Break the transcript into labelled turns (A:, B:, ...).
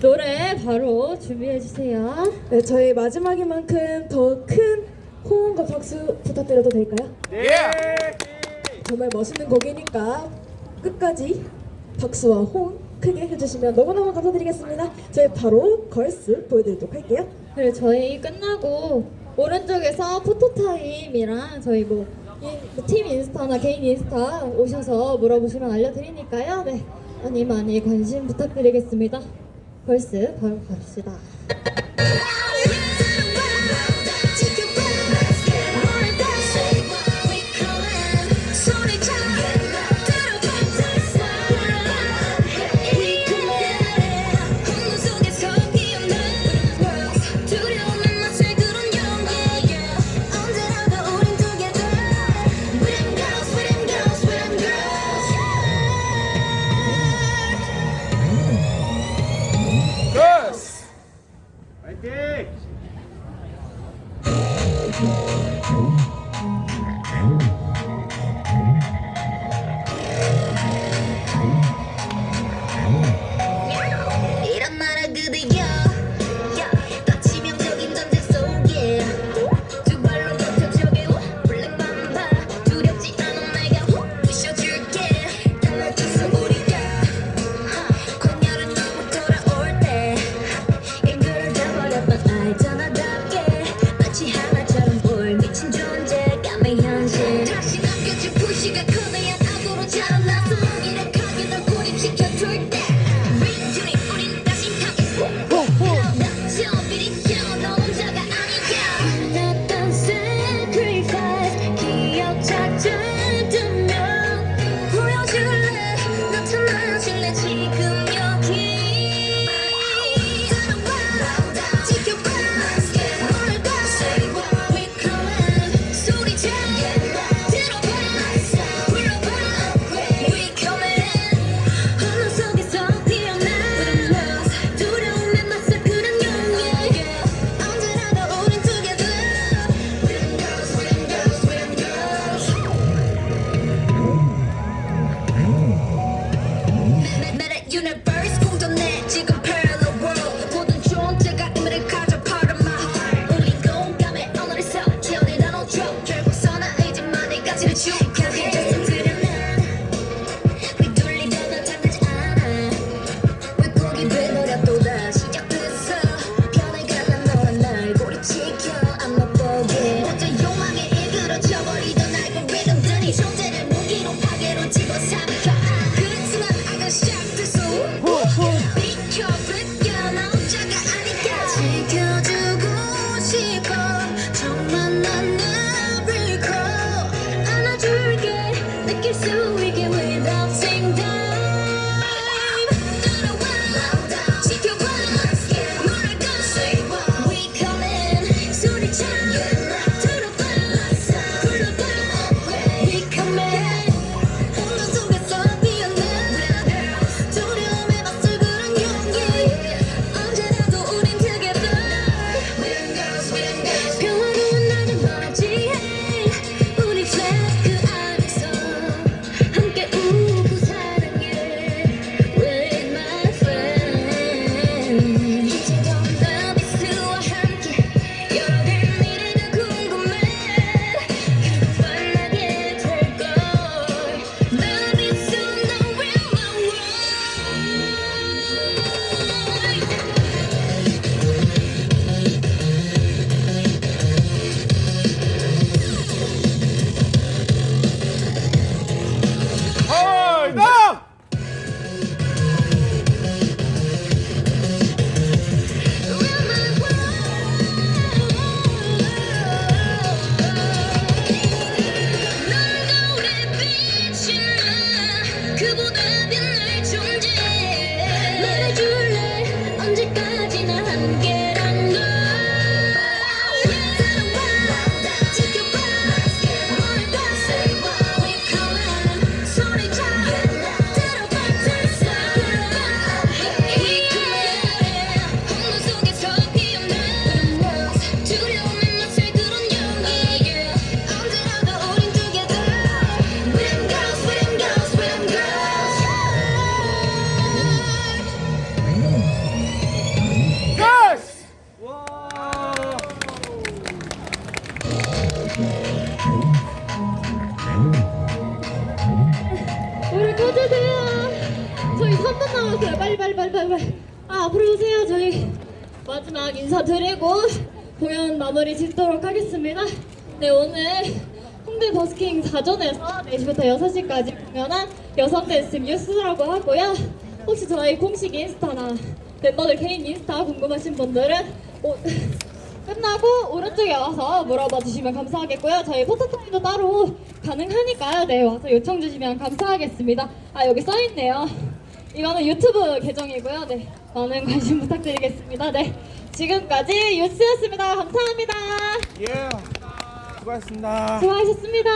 A: 노래 바로 준비해 주세요.
B: 네, 저희 마지막인 만큼 더 큰 호응과 박수 부탁드려도 될까요?
C: 예.
B: 정말 멋있는 곡이니까 끝까지 박수와 호응 크게 해주시면 너무너무 감사드리겠습니다. 저희 바로 걸스 보여드리도록 할게요.
A: 그리고 저희 끝나고 오른쪽에서 포토타임이랑 저희 뭐, 이- 뭐팀 인스타나 개인 인스타 오셔서 물어보시면 알려드리니까요. 네, 많이 많이 관심 부탁드리겠습니다. 벌스 바로 갑시다.
D: universe.
E: 빨리 빨리 빨리. 아 앞으로 오세요. 저희 마지막 인사드리고 공연 마무리 짓도록 하겠습니다. 네 오늘 홍대 버스킹 사전에서 4시부터 6시까지 공연한 여성 댄스 뉴스라고 하고요. 혹시 저희 공식 인스타나 멤버들 개인 인스타 궁금하신 분들은 오, 끝나고 오른쪽에 와서 물어봐 주시면 감사하겠고요. 저희 포토타임도 따로 가능하니까요. 네 와서 요청 주시면 감사하겠습니다. 아 여기 써있네요. 이거는 유튜브 계정이고요. 네 많은 관심 부탁드리겠습니다. 네 지금까지 유스였습니다. 감사합니다.
F: 예. 수고하셨습니다.
E: 수고하셨습니다.